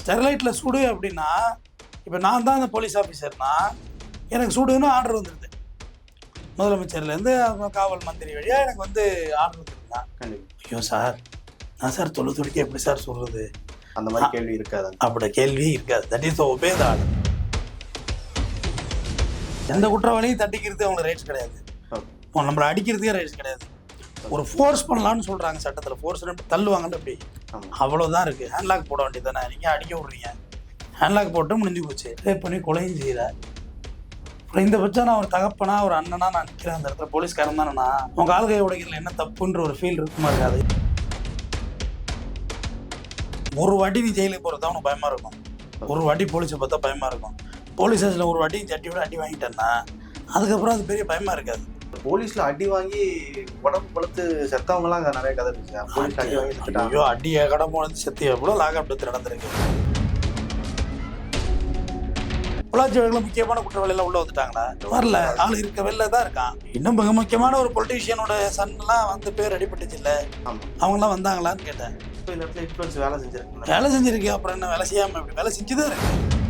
ஸ்டெர்லைட்டில் சுடு அப்படின்னா இப்போ நான் தான் அந்த போலீஸ் ஆஃபீஸர்னா எனக்கு சுடுன்னு ஆர்டர் வந்துடுது முதலமைச்சர்லேருந்து காவல் மந்திரி வழியாக எனக்கு வந்து ஆர்டர் வந்துருந்தா கண்டிப்பா. ஐயோ சார் நான் சார் தொழு துடிக்க எப்படி சார் சொல்கிறது அந்த மாதிரி கேள்வி இருக்காது? அப்படி கேள்வியே இருக்காது. That is obey the order எந்த குற்றவாளியும் தட்டிக்கிறது அவங்களுக்கு ரைட்ஸ் கிடையாது. நம்மளை அடிக்கிறதுக்கே ரைட்ஸ் கிடையாது. ஒரு ஃபோர்ஸ் பண்ணலாம்னு சொல்கிறாங்க சட்டத்தில். ஃபோர்ஸ் தள்ளுவாங்கல்ல அப்படி அவ்வளோதான் இருக்குது ஹேண்ட்லாக் போட வேண்டியது தானே நீங்கள் அடிக்க விட்றீங்க. ஹேண்ட்லாக் போட்டு முடிஞ்சு போச்சு. ரேப் பண்ணி கொலையும் செய்கிற அப்புறம் இந்த பட்சம் நான் ஒரு தகப்பனா ஒரு அண்ணனா நான் நிற்கிறேன் அந்த இடத்துல. போலீஸ்காரன் தானேண்ணா. உங்கள் ஆளுகை உடைக்கிறதுல என்ன தப்புன்ற ஒரு ஃபீல் இருக்குமா இருக்காது. ஒரு வாட்டி நீ ஜெயிலுக்கு போகிறது உனக்கு பயமாக இருக்கும். ஒரு வாட்டி போலீஸை பார்த்தா பயமாக இருக்கும். போலீஸ் ஸ்டேஷனில் ஒரு வாட்டி சட்டியோட அடி வாங்கிட்டேன்னா அதுக்கப்புறம் அது பெரிய பயமாக இருக்காது. போலீஸ்ல அடி வாங்கி உடம்பு பழுத்து செத்தவங்க எல்லாம் அங்க நிறைய கதை இருக்கு போலீஸ் அடி வாங்கி செத்துட்டாங்க ஐயோ அடி கடை போனது செத்து. எவ்வளோ லாக்அப் டெத் நடந்திருக்கு. பொள்ளாச்சி வழக்கில் முக்கியமான குற்றவாளிகள் உள்ள வந்துட்டாங்களா? வரல. ஆள் இருக்க வெளில தான் இருக்கான். இன்னும் மிக முக்கியமான ஒரு பொலிட்டீஷியனோட சன்லாம் வந்து பேர் அடிபட்டுச்சு இல்ல? அவங்களாம் வந்தாங்களான்னு கேட்டேன். இந்த இடத்துல இன்ஃபுளுன்ஸ் வேலை செஞ்சிருக்கு. வேலை செஞ்சிருக்கு. அப்புறம் என்ன? வேலை செய்யாம இப்படி வேலை செஞ்சுதான் இருக்கு.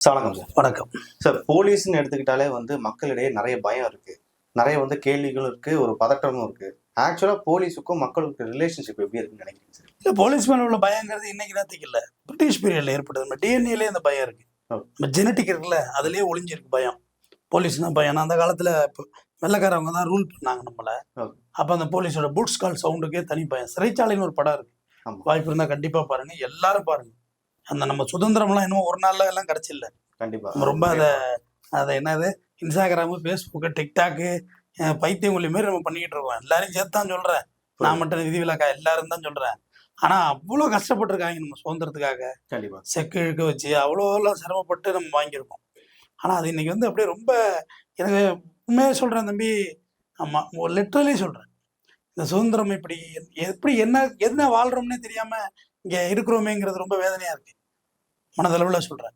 வணக்கம் சார். வணக்கம். சார் போலீஸ்னு எடுத்துக்கிட்டாலே வந்து மக்களிடையே நிறைய பயம் இருக்கு. நிறைய வந்து கேள்விகளும் இருக்கு ஒரு பதட்டமும் இருக்கு. ஆக்சுவலா போலீஸுக்கும் மக்களுக்கும் ரிலேஷன்ஷிப் எப்படி இருக்குன்னு நினைக்கிறீங்க சார்? இல்ல போலீஸ் மேல உள்ள பயங்கிறது இன்னைக்கு நேரத்துக்கு இல்ல. பிரிட்டிஷ் பீரியட்ல ஏற்பட்டது. நம்ம டிஎன்ஏலே அந்த பயம் இருக்கு. நம்ம ஜெனட்டிக் இருக்குல்ல அதுலயே ஒளிஞ்சிருக்கு பயம். போலீஸ்னா பயம். அந்த காலத்துல இப்போ வெள்ளைக்காரவங்க தான் ரூல் பண்ணாங்க நம்மள. அப்ப அந்த போலீஸோட பூட்ஸ் கால் சவுண்டுக்கே தனி பயம். சிறைச்சாலைன்னு ஒரு படம் இருக்கு. வாய்ப்பு இருந்தா கண்டிப்பா பாருங்க. எல்லாரும் பாருங்க. அந்த நம்ம சுதந்திரம்லாம் இன்னும் ஒரு நாள்ல எல்லாம் கிடைச்சில்ல. கண்டிப்பா. ரொம்ப அதை அதை என்னது இன்ஸ்டாகிராமு ஃபேஸ்புக்கு டிக்டாக்கு அஹ் பைத்தியங்கொல்லி மாரி நம்ம பண்ணிக்கிட்டு இருக்கோம். எல்லாரையும் சேர்த்து தான் சொல்றேன். நான் மட்டும் விதிவிலக்கா எல்லாரும் தான் சொல்றேன். ஆனா அவ்வளோ கஷ்டப்பட்டிருக்காங்க நம்ம சுதந்திரத்துக்காக. கண்டிப்பா. செக்கு இழுக்க வச்சு அவ்வளோலாம் சிரமப்பட்டு நம்ம வாங்கியிருக்கோம். ஆனா அது இன்னைக்கு வந்து அப்படியே ரொம்ப எனக்கு உண்மையாக சொல்றேன் தம்பி. ஆமா லிட்ரலி சொல்றேன். இந்த சுதந்திரம் இப்படி எப்படி என்ன என்ன வாழ்றோம்னே தெரியாம இங்க இருக்கிறோமேங்கிறது ரொம்ப வேதனையா இருக்கு. மனதளவுல சொல்றேன்.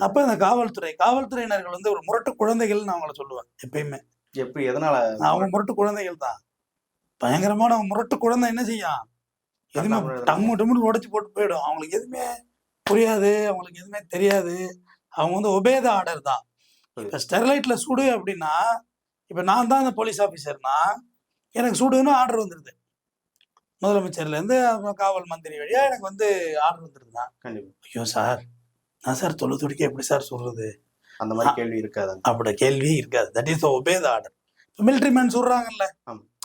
அப்ப இந்த காவல்துறை காவல்துறையினர்கள் வந்து ஒரு முரட்டு குழந்தைகள் நான் அவங்கள சொல்லுவேன் எப்பயுமே. எப்படி? எதனால? அவங்க முரட்டு குழந்தைகள் தான். பயங்கரமான முரட்டு குழந்தை என்ன செய்யும்? எதுவுமே டம்மு டம்முன்னு உடைச்சு போட்டு போயிடும். அவங்களுக்கு எதுவுமே புரியாது அவங்களுக்கு எதுவுமே தெரியாது. அவங்க வந்து ஒபேத ஆர்டர் தான். இப்ப ஸ்டெர்லைட்ல சுடு அப்படின்னா இப்ப நான் தான் அந்த போலீஸ் ஆஃபீஸர்னா எனக்கு சுடுன்னு ஆர்டர் வந்துருது. முதலமைச்சர்ல இருந்து அப்புறம் காவல் மந்திரி வழியா எனக்கு வந்து ஆர்டர் வந்துருதுன்னா கண்டிப்பா. ஐயோ சார். நான் சார் தொழு துடிக்க எப்படி சார் சொல்றது? அந்த மாதிரி கேள்வி இருக்காது? அப்படி கேள்வியே இருக்காது. That is obey the order military man சொல்றாங்கல்ல.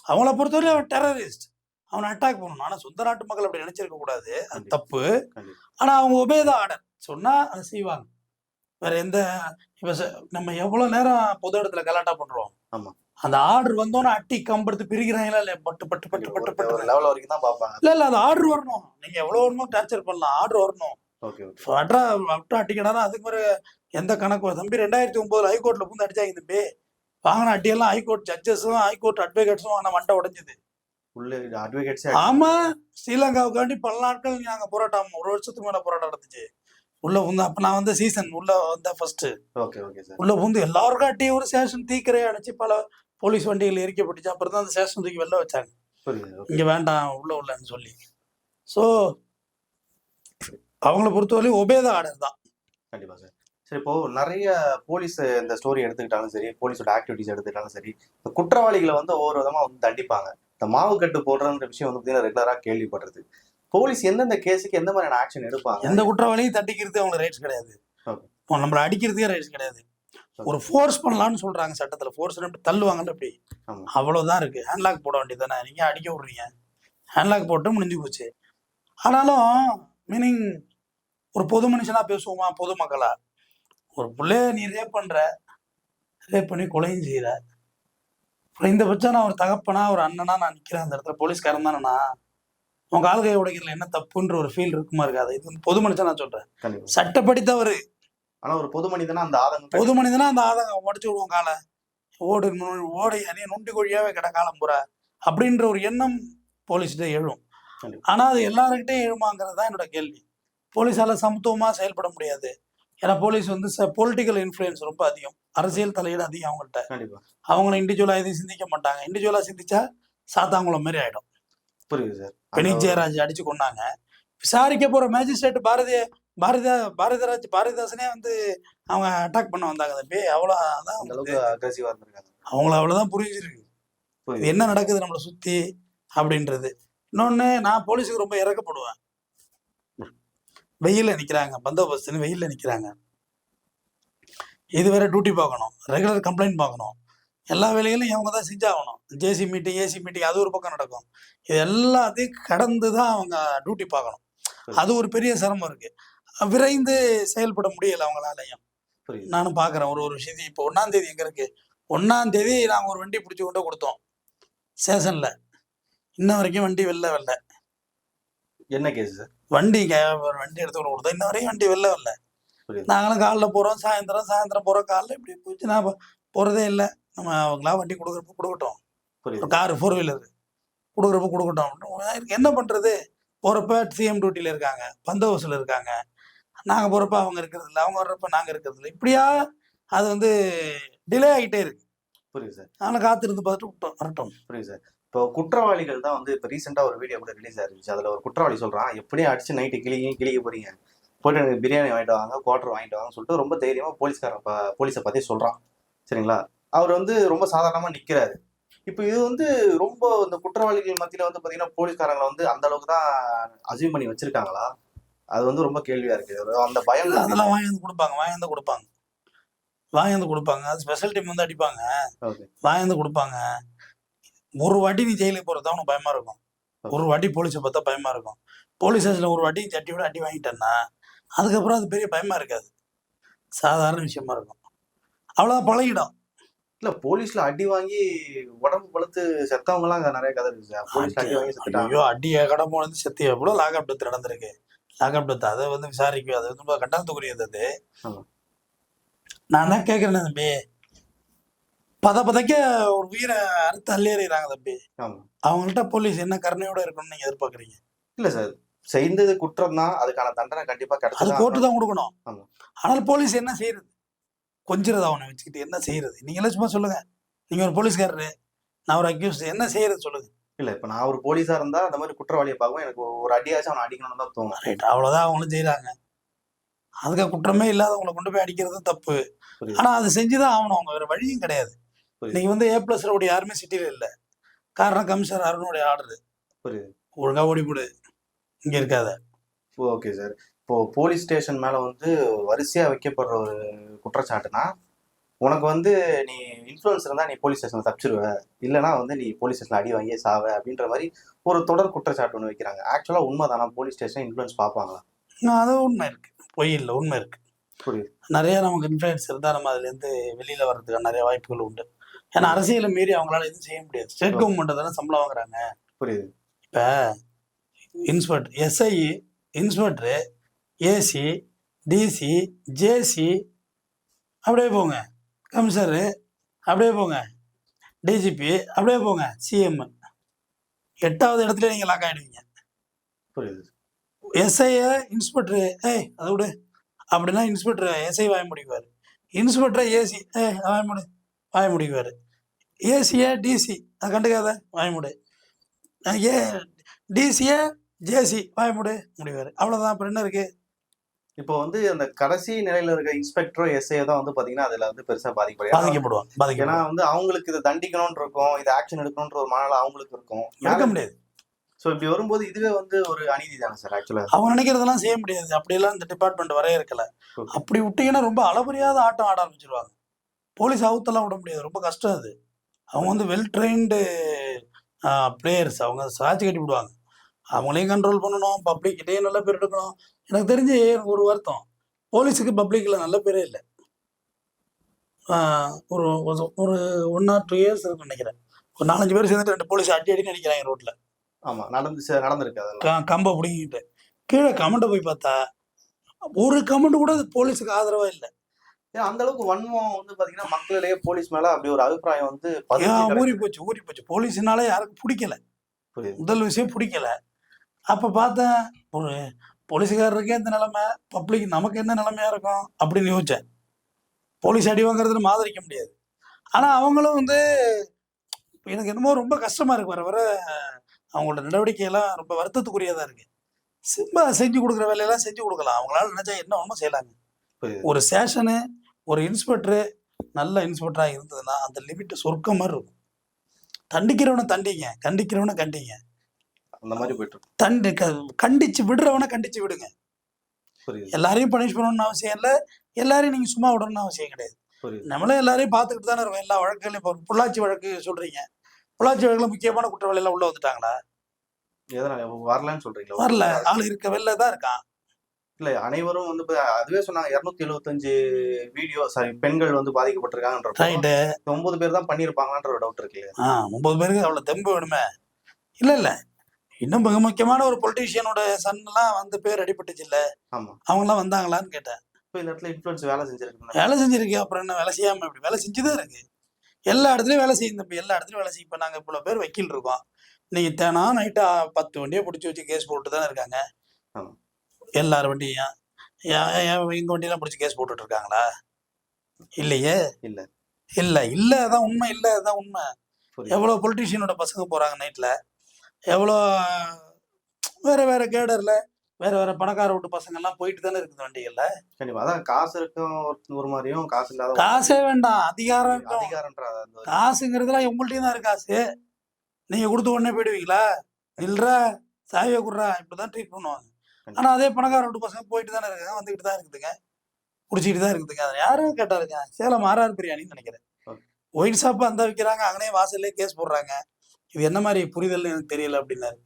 அவங்கள பொறுத்தவரை அவன் டெரரிஸ்ட் அவனை அட்டாக் பண்ணணும். ஆனா சொந்த நாட்டு மக்கள் அப்படி நினைச்சிருக்க கூடாது. அது. தப்பு. ஆனா அவங்க ஒபே த ஆர்டர் சொன்னா அதை செய்வாங்க. வேற எந்த இப்ப நம்ம எவ்வளவு நேரம் பொது இடத்துல கலாட்டா பண்றோம்? ஆமா. அந்த ஆர்டர் வந்தோன்னே அட்டி கம்பெடுத்து பிரிக்கிறாங்களா இல்லையா பட்டு பட்டு பட்டு பட்டு பட்டு. லெவல் வரைக்கும் தான் பார்ப்பாங்க. இல்ல இல்ல அது ஆர்டர் வரணும். நீங்க எவ்வளவு வேணுமோ டார்ச்சர் பண்ணலாம். ஆர்டர் வரணும். அட்ரா அட்ரா அட்டிக்கடா அதுக்கு மாதிரி எந்த கணக்கு? தம்பி ரெண்டாயிரத்தி ஒன்பதுல ஹைகோர்ட்ல புந்து அடிச்சாங்க தம்பி. வாங்கின அட்டியெல்லாம் ஹைகோர்ட் ஜட்ஜஸும் ஹைகோர்ட் அட்வொகேட்ஸும் வாங்கின மண்டை உடைஞ்சது. உள்ள அட்வொகேட்ஸே ஆமா ஸ்ரீலங்காவுக்காண்டி பல நாட்கள் நாங்க போராட்டம். ஒரு வருஷத்துக்கு மேல போராட்டம் நடந்துச்சு. உள்ள புந்து அப்ப நான் வந்து சீசன் உள்ள வந்த ஃபர்ஸ்ட் ஓகே ஓகே சார் உள்ள புந்து எல்லாருக்கும் அட்டி ஒரு ஸ்டேஷன் தீக்கிரையை அடைச்சு பல போலீஸ் வண்டிகள் எரிக்கப்பட்டுச்சு. அப்புறம் தான் அந்த ஸ்டேஷன் தூக்கி வெளில வச்சாங்க. இங்க வேண்டாம் உள்ள உள்ளன்னு சொல்லி. ஸோ அவங்கள பொறுத்தவரை ஒபேத ஆர்டர் தான். கண்டிப்பா சார். சரி இப்போ நிறைய போலீஸ் இந்த ஸ்டோரி எடுத்துக்கிட்டாலும் சரி போலீஸோட ஆக்டிவிட்டிஸ் எடுத்துக்கிட்டாலும் சரி இந்த குற்றவாளிகளை வந்து ஒவ்வொரு விதமா வந்து தண்டிப்பாங்க. இந்த மாவு கட்டு போடுறன்ற விஷயம் வந்து பார்த்தீங்கன்னா ரெகுலரா கேள்விப்படுறது போலீஸ் எந்தெந்த கேஸுக்கு எந்த மாதிரியான ஆக்ஷன் எடுப்பாங்க? எந்த குற்றவாளியும் தட்டிக்கிறது அவங்களுக்கு ரைட்ஸ் கிடையாது. நம்மளை அடிக்கிறதுக்கே ரைட்ஸ் கிடையாது. ஒரு ஃபோர்ஸ் பண்ணலாம்னு சொல்றாங்க சட்டத்துல. ஃபோர்ஸ் தள்ளுவாங்கல்ல அப்படி. அவ்வளவுதான் இருக்கு. ஹேண்ட்லாக் போட வேண்டியது தானே நீங்க அடிக்க விடுறீங்க? ஹேண்ட்லாக் போட்டு முடிஞ்சு போச்சு. ஆனாலும் மீனிங் ஒரு பொது மனுஷனா பேசுவோமா? பொதுமக்களா ஒரு பிள்ளைய நீ ரேப் பண்ற. ரேப் பண்ணி கொலையும் செய்யற. இந்த பட்சம் நான் ஒரு தகப்பனா ஒரு அண்ணனா நான் நிக்கிறேன் அந்த இடத்துல. போலீஸ்காரன் தானேண்ணா உங்க ஆளுகை உடைக்கிறதுல என்ன தப்புன்ற ஒரு ஃபீல் இருக்குமா இருக்காது. இது பொது மனுஷன் நான் சொல்றேன். சட்டப்படி தவறு. ஆனா ஒரு பொது மனிதனா அந்த ஆதங்கம் பொது மனிதனா அந்த ஆதங்கம் உடச்சு விடுவோம் காலை. ஓடு ஓடை அணி நொண்டி கொழியாவே கிட காலம் பூரா. அப்படின்ற ஒரு எண்ணம் போலீஸ்கிட்ட எழும். ஆனா அது எல்லாருக்கிட்டையும் எழுமாங்கிறது தான் என்னோட கேள்வி. போலீஸால சமத்துவமா செயல்பட முடியாது. ஏன்னா போலீஸ் வந்து பொலிட்டிக்கல் இன்ஃப்ளூயன்ஸ் ரொம்ப அதிகம். அரசியல் தலையீடு அதிகம் அவங்கள்ட்ட. அவங்கள இண்டிவிஜுவலா எதையும் சிந்திக்க மாட்டாங்க. இண்டிவிஜுவலா சிந்திச்சா சாத்தாங்குளம் மாதிரி ஆயிடும். புரியுது சார். பெனிக் ஜெயராஜ் அடிச்சு கொண்டாங்க விசாரிக்க போற மேஜிஸ்ட்ரேட் பாரதிய பாரதிய பாரதிராஜ் பாரதிதாசனே வந்து அவங்க அட்டாக் பண்ண வந்தாங்க தம்பி. அவ்வளோ அதான் அக்ரெசிவா இருந்திருக்காங்க. அவங்கள அவ்வளோதான் புரிஞ்சிருக்கு. என்ன நடக்குது நம்மளை சுத்தி அப்படின்றது. இன்னொன்னு நான் போலீஸுக்கு ரொம்ப இறக்கப்படுவேன். வெயில்ல நிக்கிறாங்க பந்தோபஸ்துன்னு வெயில்ல நிக்கிறாங்க. இது வேற டியூட்டி பார்க்கணும் ரெகுலர் கம்ப்ளைண்ட் பார்க்கணும். எல்லா வேலைகளும் இவங்க தான் செஞ்சாகணும். ஜேசி மீட்டிங் ஏசி மீட்டிங் அது ஒரு பக்கம் நடக்கும். இது எல்லாத்தையும் கடந்து தான் அவங்க டியூட்டி பார்க்கணும். அது ஒரு பெரிய சிரமம் இருக்கு. விரைந்து செயல்பட முடியல அவங்களாலையும். நானும் பார்க்குறேன் ஒரு ஒரு விஷயத்தையும். இப்போ ஒன்றாம் தேதி எங்கே இருக்கு? ஒன்றாம் தேதி நாங்கள் ஒரு வண்டி பிடிச்சி கொண்டு கொடுத்தோம். ஸ்டேஷனில். இன்ன வரைக்கும் வண்டி வெளில வரல என்ன கேஸ் வண்டி ஒரு வண்டி எடுத்து கொண்டு கொடுத்தோம். இன்ன வரைக்கும் வண்டி வெளில வரல. நாங்களும் காலைல போகிறோம் சாயந்தரம் சாயந்தரம் போகிறோம் காலைல இப்படி போச்சு. நான் போறதே இல்லை. நம்ம அவங்களா வண்டி கொடுக்குறப்ப கொடுக்கட்டும். காரு ஃபோர் வீலர் கொடுக்குறப்ப கொடுக்கட்டும். என்ன பண்ணுறது போகிறப்ப சிஎம் டியூட்டியில் இருக்காங்க. பந்தோபஸ்தில் இருக்காங்க. நாங்கள் போகிறப்ப அவங்க இருக்கிறது இல்லை அவங்க வர்றப்ப நாங்கள் இருக்கிறது இல்லை இப்படியா அது வந்து டிலே ஆகிட்டே இருக்கு. புரியுது சார். அதனால் காத்திருந்து பார்த்துட்டு விட்டோம் வரட்டும். புரியுது சார். இப்போ குற்றவாளிகள் தான் வந்து இப்போ ரீசெண்டாக ஒரு வீடியோ கூட ரிலீஸ் ஆயிருச்சு அதில் ஒரு குற்றவாளி சொல்கிறான் எப்படியும் அடிச்சு நைட்டு கிளிங்க கிளிக்க போறீங்க? போயிட்டு எனக்கு பிரியாணி வாங்கிட்டு வாங்க குவார்டர் வாங்கிட்டு வாங்கன்னு சொல்லிட்டு ரொம்ப தைரியமாக போலீஸ்காரன் ப போலீஸை பற்றி சொல்கிறான் சரிங்களா? அவர் வந்து ரொம்ப சாதாரணமாக நிற்கிறாரு இப்போ இது வந்து ரொம்ப இந்த குற்றவாளிகள் மத்தியில் வந்து பார்த்தீங்கன்னா போலீஸ்காரங்களை வந்து அந்த அளவுக்கு தான் அசீவ் பண்ணி வச்சிருக்காங்களா? அது வந்து ரொம்ப கேள்வியா இருக்கு. அந்த பயம் அதெல்லாம் வாங்கி வந்து கொடுப்பாங்க வாங்கி வந்து கொடுப்பாங்க. வாங்கி வந்து கொடுப்பாங்க. அது ஸ்பெஷல் டீம் வந்து அடிப்பாங்க. வாங்கி வந்து கொடுப்பாங்க. ஒரு வாட்டி நீ ஜெயிலுக்கு போகிறது தான் உனக்கு பயமா இருக்கும். ஒரு வாட்டி போலீஸை பார்த்தா பயமா இருக்கும். போலீஸ் ஸ்டேஷனில் ஒரு வாட்டி தட்டி விட அடி வாங்கிட்டேன்னா அதுக்கப்புறம் அது பெரிய பயமா இருக்காது. சாதாரண விஷயமா இருக்கும். அவ்வளோதான் பழகிடும். இல்ல போலீஸ்ல அடி வாங்கி உடம்பு பழுத்து செத்தவங்க எல்லாம் நிறைய கதை இருக்கு போலீஸ்ல அடி வாங்கி செத்துட்டாங்க. ஐயோ அடி கடமை வந்து செத்து எவ்வளோ லாக்அப் நடந்திருக்கு. லாக்அப் டெத் அதை வந்து விசாரிக்கும். அது வந்து ரொம்ப கண்டனத்துக்குரியது அது. நான் தான் கேட்குறேன் தம்பி பத பதைக்க ஒரு உயிரை அறுத்து அள்ளேறிறாங்க தம்பி. அவங்கள்ட்ட போலீஸ் என்ன கருணையோட இருக்கணும்னு நீங்க எதிர்பார்க்குறீங்க? இல்ல சார் செய்தது குற்றம் தான். அதுக்கான தண்டனை கண்டிப்பா அது கிடைச்சது கோர்ட்டு தான் கொடுக்கணும். ஆனால் போலீஸ் என்ன செய்யறது? கொஞ்சிறது அவனை வச்சுக்கிட்டு என்ன செய்யறது? நீங்களே சும்மா சொல்லுங்க. நீங்க ஒரு போலீஸ்காரரு. நான் ஒரு அக்யூஸ் என்ன செய்யறது சொல்லுங்க. இல்ல இப்ப நான் ஒரு போலீஸா இருந்தா அந்த மாதிரி குற்றவாளியை பார்க்கும் எனக்கு ஒரு அடியாச்சும் அவனை அடிக்கணும்னு தான் தோணும். ரைட் அவ்வளவுதான் அவங்களும் செய்றாங்க. அதுக்கு குற்றமே இல்லாதவங்களை கொண்டு போய் அடிக்கிறது தப்பு. ஆனா அது செஞ்சுதான் ஆகணும். அவங்க வேற வழியும் கிடையாது. இன்னைக்கு வந்து ஏ பிளஸ் ரோடு யாருமே சிட்டில இல்ல. காரணம் கமிஷனர் அருணுடைய ஆர்டர். புரியுது. ஒழுங்கா ஓடி போடு. இங்க இருக்காத. Okay sir. இப்போ போலீஸ் ஸ்டேஷன் மேல வந்து வரிசையா வைக்கப்படுற ஒரு குற்றச்சாட்டுனா உனக்கு வந்து நீ இன்ஃப்ளூயன்ஸ் இருந்தா நீ போலீஸ் ஸ்டேஷன்ல தப்பிச்சிருவ. இல்லைன்னா வந்து நீ போலீஸ் ஸ்டேஷன்ல அடி வாங்கியே சாவ அப்படின்ற மாதிரி ஒரு தொடர் குற்றச்சாட்டு ஒன்று வைக்கிறாங்க. ஆக்சுவலா உண்மைதானா? போலீஸ் ஸ்டேஷன் இன்ஃப்ளூயன்ஸ் பார்ப்பாங்களா? அது உண்மை இருக்கு. பொய் இல்லை உண்மை இருக்கு. புரியுது. நிறைய நமக்கு இன்ஃப்ளூயன்ஸ் இருந்தால் நம்ம அதுலேருந்து வெளியில் வர்றதுக்கான நிறைய வாய்ப்புகள் உண்டு. ஏன்னா அரசியலை மீறி அவங்களால எதுவும் செய்ய முடியாது. ஸ்டேட் கவர்மெண்ட் தானே சம்பளம் வாங்குறாங்க. புரியுது. இப்போ inspector SI inspector AC DC JC அப்படியே போங்க. கமிஷனரு அப்படியே போங்க. டிஜிபி அப்படியே போங்க. சிஎம் எட்டாவது இடத்துல நீங்கள் லாக் ஆகிடுவீங்க புரியுது எஸ்ஐய இன்ஸ்பெக்டர் ஏய் அதை விடு. அப்படின்னா இன்ஸ்பெக்டர் எஸ்ஐ வாய முடிக்குவார். இன்ஸ்பெக்டர் ஏசி ஏய் வாய முடி. வாய முடிக்குவார். ஏசிய டிசி அதை கண்டுக்காத. வாய முடி. ஏ டிசிய ஜேசி வாய முடி. முடிவார் அவ்வளோதான் அப்புறம் என்ன இருக்கு? இப்போ வந்து அந்த கடைசி நிலையில இருக்க இன்ஸ்பெக்டரோ எஸ்ஐ தான் வந்து பாத்தீங்கன்னா அதுல வந்து பெருசா பாதிக்கப்படுது பாதிக்கப்படுவான் ஏன்னா வந்து அவங்களுக்கு இதை தண்டிக்கணும்னு இருக்கும் இது ஆக்ஷன் எடுக்கணும்ன்ற ஒரு மனநிலை அவங்களுக்கு இருக்கும். இருக்க முடியாது. ஸோ இப்படி வரும்போது இதுவே வந்து ஒரு அநீதி தானே சார் ஆக்சுவலா அவங்க நினைக்கிறதெல்லாம் செய்ய முடியாது. அப்படியெல்லாம் இந்த டிபார்ட்மெண்ட் வரையறுக்கல Okay. அப்படி விட்டீங்கன்னா ரொம்ப அளபரியாத ஆட்டம் ஆட ஆரம்பிச்சிருவாங்க. போலீஸ் அவுத்தெல்லாம் விட முடியாது. ரொம்ப கஷ்டம் அது. அவங்க வந்து வெல் ட்ரெயின்டு பிளேயர்ஸ் அவங்க சாட்சி கட்டி விடுவாங்க. அவங்களையும் கண்ட்ரோல் பண்ணணும் பப்ளிக்கிட்டே நல்ல பேர் எடுக்கணும். எனக்கு தெரிஞ்சு எனக்கு ஒரு வருத்தம். போலீஸுக்கு பப்ளிக்கில் நல்ல பேரே இல்லை. ஒரு ஒரு- ஒன் ஆர் டூ இயர்ஸ் இருக்குன்னு நினைக்கிறேன். ஒரு நாலஞ்சு பேர் சேர்ந்துட்டு ரெண்டு போலீஸ் அடி அடின்னு அடிக்கிறாங்க ரோட்டில் ஆமா நடந்து நடந்திருக்கு கம்பை பிடிங்கிட்டு கீழே கமெண்ட்டை போய் பார்த்தா ஒரு கமெண்ட் கூட போலீஸுக்கு ஆதரவா இல்லை. ஏன்னா அந்த அளவுக்கு வன்மம் வந்து பாத்தீங்கன்னா மக்களிடையே போலீஸ் மேல அப்படி ஒரு அபிப்பிராயம் வந்து. ஊறி போச்சு ஊறி போச்சு. போலீஸ்னால யாருக்கும் பிடிக்கல. முதல் விஷயம் பிடிக்கல. அப்ப பார்த்தேன் ஒரு போலீஸுக்காரருக்கே இந்த நிலைமை பப்ளிக் நமக்கு என்ன நிலைமையா இருக்கும் அப்படின்னு யோசிச்சேன். போலீஸ் அடி வாங்குறதுன்னு மாதிரிக்க முடியாது. ஆனா அவங்களும் வந்து எனக்கு என்னமோ ரொம்ப கஷ்டமா இருக்கு வர வர. அவங்களோட நடவடிக்கையெல்லாம் ரொம்ப வருத்தத்துக்குரியதா இருக்கு. சிம்பா செஞ்சு கொடுக்குற வேலையெல்லாம் செஞ்சு கொடுக்கலாம். அவங்களால நினைச்சா என்ன ஒன்றும் செய்யலாங்க. ஒரு ஸ்டேஷனு ஒரு இன்ஸ்பெக்டரு நல்ல இன்ஸ்பெக்டராக இருந்ததுன்னா அந்த லிமிட் சொர்க்கம் மாதிரி இருக்கும். தண்டிக்கிறவனை தண்டிங்க கண்டிக்கிறவனை கண்டிங்க. அந்த மாதிரி போயிட்டு இருக்கு தண்டி கண்டிச்சு விடுறவனை கண்டிச்சு விடுங்க. எல்லாரையும் பனிஷ் பண்ணணும்னு அவசியம் இல்லை. எல்லாரையும் நீங்கள் சும்மா விடணும்னு அவசியம் கிடையாது. நம்மளே எல்லாரையும் பார்த்துக்கிட்டு தானே இருக்கோம். எல்லா வழக்குகளையும் இப்போ பொள்ளாச்சி வழக்கு சொல்றீங்க. பொள்ளாச்சி வழக்குல முக்கியமான குற்றவாளியெல்லாம் உள்ள வந்துட்டாங்களா? வரலன்னு சொல்றீங்களா? வரல. ஆள் இருக்க வெளில தான் இருக்கான். இல்ல அனைவரும் வந்து அதுவே சொன்னாங்க இருநூத்தி எழுபத்தஞ்சு வீடியோ சாரி பெண்கள் வந்து பாதிக்கப்பட்டிருக்காங்கன்ற ஒன்பது பேர் தான் பண்ணிருப்பாங்கன்ற டவுட் இருக்கு இல்லையா? ஒன்பது பேருக்கு அவ்வளோ தெம்பு வேணுமே. இல்லை இல்லை. இன்னும் மிக முக்கியமான ஒரு பொலிட்டீஷியனோட சன்லாம் வந்து பேர் அடிபட்டுச்சு இல்லை? அவங்களாம் வந்தாங்களான்னு கேட்டேன். இந்த இடத்துல இன்ஃபுளுன்ஸ் வேலை செஞ்சிருக்கு வேலை செஞ்சிருக்கு. அப்புறம் என்ன? வேலை செய்யாம இப்படி வேலை செஞ்சுதான் இருக்கு. எல்லா இடத்துலயும் வேலை செய்யும் தம்பி எல்லா இடத்துலயும் வேலை செய்யும் இப்போ நாங்கள் இவ்வளோ பேர் வக்கீல் இருக்கோம். நீங்க தேனா நைட்டு பத்து வண்டியை பிடிச்சி வச்சு கேஸ் போட்டு தானே இருக்காங்க. எல்லார் வண்டியும் எங்க வண்டியெல்லாம் பிடிச்சி கேஸ் போட்டுட்டு இருக்காங்களா? இல்லையே? இல்ல. இல்ல இல்ல அதான் உண்மை இல்ல அதான் உண்மை. புரியுது. எவ்வளோ பொலிட்டீஷியனோட பசங்க போறாங்க நைட்ல எவ்வளோ வேற வேற கேடர்ல வேற வேற பணக்கார வீட்டு பசங்க எல்லாம் போயிட்டு தானே இருக்குது வண்டிகள்ல. கண்டிப்பா. அதான் காசு இருக்கும் ஒரு- மாதிரியும் காசு இல்லாத காசே வேண்டாம். அதிகாரம். இருக்கும். அதிகாரம்ன்ற காசுங்கிறதுலாம் உங்கள்ட்டையும் தான் இருக்கு காசு. நீங்க கொடுத்த உடனே போயிடுவீங்களா? இல்லைரா சாவியை குடுறா இப்படிதான் ட்ரீட் பண்ணுவாங்க. ஆனா அதே பணக்கார வீட்டு பசங்க போயிட்டு தானே இருக்காங்க வந்துகிட்டு தான் இருக்குதுங்க. குடிச்சிட்டு தான் இருக்குதுங்க. அதை யாரும் கேட்டாருங்க சேலம் ஆர்ஆர் பிரியாணின்னு நினைக்கிறேன். Okay. ஒயின் ஷாப் அந்த விற்கிறாங்க அங்கனே வாசல்லே கேஸ் போடுறாங்க. இது என்ன மாதிரி புரிதல்னு எனக்கு தெரியல அப்படின்னாரு.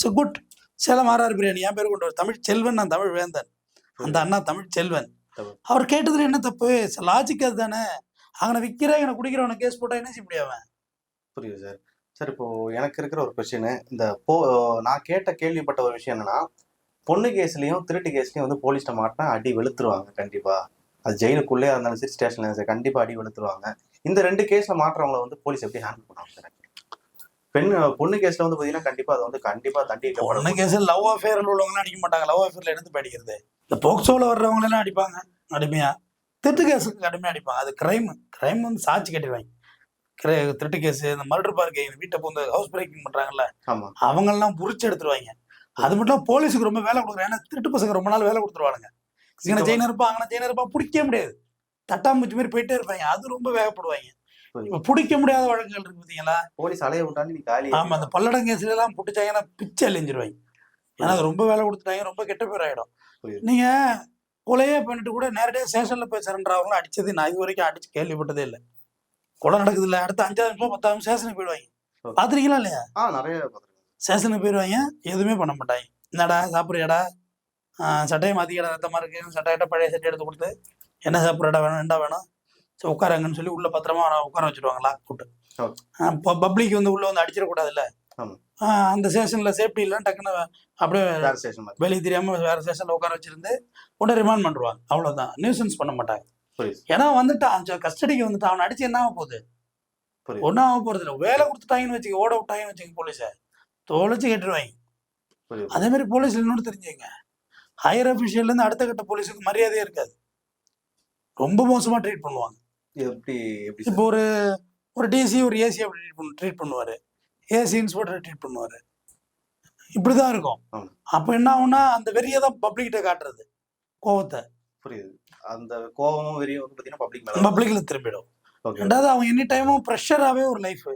So good Salem RR biryani. என் பேர் கொண்டு தமிழ் செல்வன் நான் தமிழ் வேந்தன். அந்த அண்ணா தமிழ் செல்வன். அவர் கேட்டதுல என்ன தப்பு? லாஜிக் அதுதானே அங்கனை விற்கிறேன் என குடிக்கிறவனை கேஸ் போட்டா என்ன செய்ய முடியாம புரியுது சார் சார் இப்போ எனக்கு இருக்கிற ஒரு கொஸ்டின் இந்த போ நான் கேட்ட கேள்விப்பட்ட ஒரு விஷயம் என்னன்னா பொண்ணு கேஸ்லயும் திருட்டு கேஸ்லயும் வந்து போலீஸ்ட மாட்டினா அடி வெளுத்துருவாங்க கண்டிப்பா. அது ஜெயிலுக்குள்ளே இருந்தாலும் சரி ஸ்டேஷன்ல சரி கண்டிப்பா அடி வெளுத்துருவாங்க. இந்த ரெண்டு கேஸ்ல மாட்டுறவங்கள வந்து போலீஸ் எப்படி ஹேண்டில் பண்ணுவாங்க சார் பெண் பொண்ணு கேஸ்ல வந்து பாத்தீங்கன்னா கண்டிப்பா அது வந்து கண்டிப்பா ஒன்னு தண்டிக்கப்படும் கேஸ் லவ் அஃபேர்ல உள்ளவங்கலாம் அடிக்க மாட்டாங்க. லவ் அஃபேர்ல எடுத்து படிக்கிறது இந்த போக்சோல வர்றவங்க எல்லாம் அடிப்பாங்க. அடிமையா. திருட்டு கேஸுக்கு கடுமையா அடிப்பாங்க. அது கிரைம் கிரைம் வந்து சாட்சி கட்டிடுவாங்க. திருட்டு கேஸ் இந்த மர்டர் பார்க்க வீட்டை பூந்து ஹவுஸ் பிரேக்கிங் பண்றாங்கல்ல ஆமா. அவங்கெல்லாம் புரிச்சு எடுத்துருவாங்க. அது மட்டும் போலீஸுக்கு ரொம்ப வேலை கொடுக்குறாங்க. ஏன்னா திருட்டு பசங்க ரொம்ப நாள் வேலை கொடுத்துருவானுங்க இங்கே செயின் இருப்பா அங்கே செயின் இருப்பா பிடிக்க முடியாது. தட்டாம்பூச்சி மாதிரி போயிட்டே இருப்பாங்க. அது ரொம்ப வேகப்படுவாங்க. இப்ப பிடிக்க முடியாத வழக்குகள் இருக்கு பாத்தீங்களா? போலீஸ் அலைய விட்டாலும் நீ காலி ஆமா அந்த பல்லடம் கேஸ்ல எல்லாம் பிடிச்சாங்கன்னா பிச்சை அழிஞ்சிருவாங்க. ஏன்னா அது ரொம்ப வேலை கொடுத்துட்டாங்க ரொம்ப கெட்ட பேர் ஆயிடும். நீங்க கொலையே பண்ணிட்டு கூட நேரடியாக ஸ்டேஷன்ல போய் சரண்டர் ஆகலாம் அடிச்சது நான் இது வரைக்கும் அடிச்சு கேள்விப்பட்டதே இல்லை. கொலை நடக்குது இல்லை அடுத்த அஞ்சாவது நிமிஷம் பத்தாவது ஸ்டேஷனுக்கு போயிடுவாங்க. பாத்திருக்கீங்களா இல்லையா? நிறைய. ஸ்டேஷனுக்கு போயிடுவாங்க எதுவுமே பண்ண மாட்டாங்க. என்னடா சாப்பிட்றியாடா? சட்டையை மாற்றிக்கடா ரத்தமாக இருக்கு. சட்டையிட்ட பழைய சட்டை எடுத்து கொடுத்து. என்ன சாப்பிட்றடா வேணும் என்ன வேணும்? சரி உட்காரங்கன்னு சொல்லி உள்ள பத்திரமா உட்கார வச்சிருவாங்க லாக் போட்டு இப்போ பப்ளிக் வந்து உள்ள வந்து அடிச்சிடக்கூடாதுல்ல? அந்த ஸ்டேஷன்ல சேஃப்டி இல்லை டக்குன்னு அப்படியே வேற ஸ்டேஷன் மாதிரி வெளியே தெரியாம வேற ஸ்டேஷன்ல உட்கார வச்சிருந்து உடனே ரிமாண்ட் பண்ணுவாங்க அவ்வளவுதான். நியூசன்ஸ் பண்ண மாட்டாங்க. ஏன்னா வந்துட்டான் கஸ்டடிக்கு வந்துட்டு அவனை அடிச்சு என்ன ஆக போகுது? ஒன்றும் ஆக போறது இல்லை வேலை கொடுத்துட்டாங்கன்னு வச்சுக்க ஓட விட்டாங்கன்னு வச்சுக்க போலீஸை தொலைச்சு கேட்டுருவாங்க. அதே மாதிரி போலீஸ்ல இன்னொரு தெரிஞ்சுங்க ஹையர் அஃபிஷியல்ல இருந்து அடுத்த கட்ட போலீஸுக்கு மரியாதையே இருக்காது. ரொம்ப மோசமா ட்ரீட் பண்ணுவாங்க. எப்படி எப்படி இப்போ ஒரு ஒரு டிசி ஒரு ஏசி அப்படி ட்ரீட் பண்ணு ட்ரீட் பண்ணுவாரு. ஏசி இன்ஸ்பெக்டர் ட்ரீட் பண்ணுவாரு. இப்படிதான் இருக்கும். ஆமா. அப்ப என்ன ஆகும்னா அந்த வெறியை தான் பப்ளிக்கிட்ட காட்டுறது. கோவத்தை. புரியுது. அந்த கோபமும் வெறியும் வந்து பாத்தீங்கன்னா பப்ளிக் மேல பப்ளிக்ல திரும்பிடும். ரெண்டாவது அவங்க எனி டைமும் ப்ரெஷராகவே ஒரு லைஃப்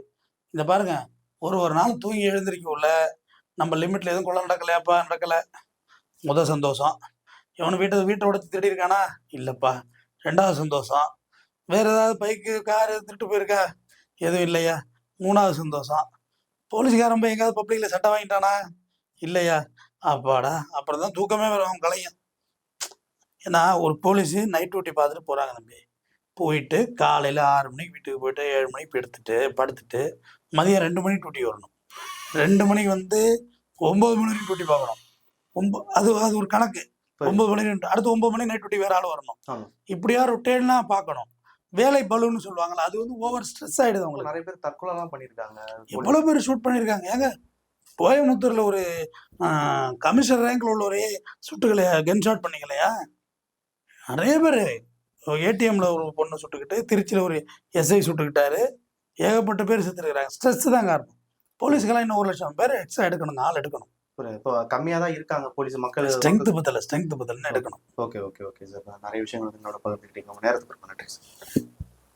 இந்த பாருங்க. ஒரு ஒரு நாள் தூங்கி எழுந்திருக்கக்குள்ள நம்ம லிமிட்ல எதுவும் கொள்ள நடக்கலையாப்பா நடக்கல. முத சந்தோஷம். இவனு வீட்டை வீட்டை உடச்சு திருடி இருக்கானா இல்லப்பா. ரெண்டாவது சந்தோஷம். வேற ஏதாவது பைக்கு காரு திருட்டு போயிருக்கா? எதுவும் இல்லையா? மூணாவது சந்தோஷம். போலீஸ்காரன் போய் எங்கேயாவது பப்ளிக்ல சட்டை வாங்கிட்டானா? இல்லையா? அப்பாடா அப்புறம் தான் தூக்கமே வரும் கலையும் ஏன்னா ஒரு போலீஸ் நைட் டியூட்டி பார்த்துட்டு போறாங்க தம்பி. போயிட்டு காலையில் ஆறு மணிக்கு வீட்டுக்கு போயிட்டு ஏழு மணிக்கு எடுத்துட்டு படுத்துட்டு மதியம் ரெண்டு மணிக்கு டியூட்டி வரணும். ரெண்டு மணிக்கு வந்து ஒம்பது மணி வரைக்கும் டியூட்டி பார்க்கணும். ஒம்ப அது அது ஒரு கணக்கு. ஒம்பது மணி அடுத்து ஒம்பது மணி நைட் டியூட்டி வேற ஆள் வரணும். இப்படியா ரொட்டேன்னா பார்க்கணும். வேலை பலூன்னு சொல்லுவாங்கல்ல அது வந்து ஓவர் ஸ்ட்ரெஸ் ஆயிடுது அவங்களுக்கு. நிறைய பேர் தற்கொலை எல்லாம் பண்ணிருக்காங்க எவ்வளோ பேர் ஷூட் பண்ணியிருக்காங்க? ஏங்க கோயம்புத்தூர்ல ஒரு கமிஷனர் ரேங்க்ல உள்ளவரே சுட்டுக்கலையா கன் ஷாட் பண்ணிக்கலையா? நிறைய பேர் ஏடிஎம்ல ஒரு பொண்ணு சுட்டுக்கிட்டு திருச்சியில ஒரு எஸ்ஐ சுட்டுக்கிட்டாரு. ஏகப்பட்ட பேர் செத்துருக்கிறாங்க. ஸ்ட்ரெஸ் தான் காரணம் போலீஸ்க்கெல்லாம் இன்னும் ஒரு லட்சம் பேர் எக்ஸ்ட்ரா எடுக்கணும் நாள் எடுக்கணும். இப்போ கம்மியா தான் இருக்காங்க போலீஸ் மக்கள் ஸ்ட்ரென்த் பத்தல ஸ்ட்ரென்த் பத்தலன்னு எடுக்கணும். Okay okay okay sir. நிறைய விஷயங்கள் என்னோட பகிர்ந்துக்கிட்டீங்க நேரத்துக்கு நன்றி சார்.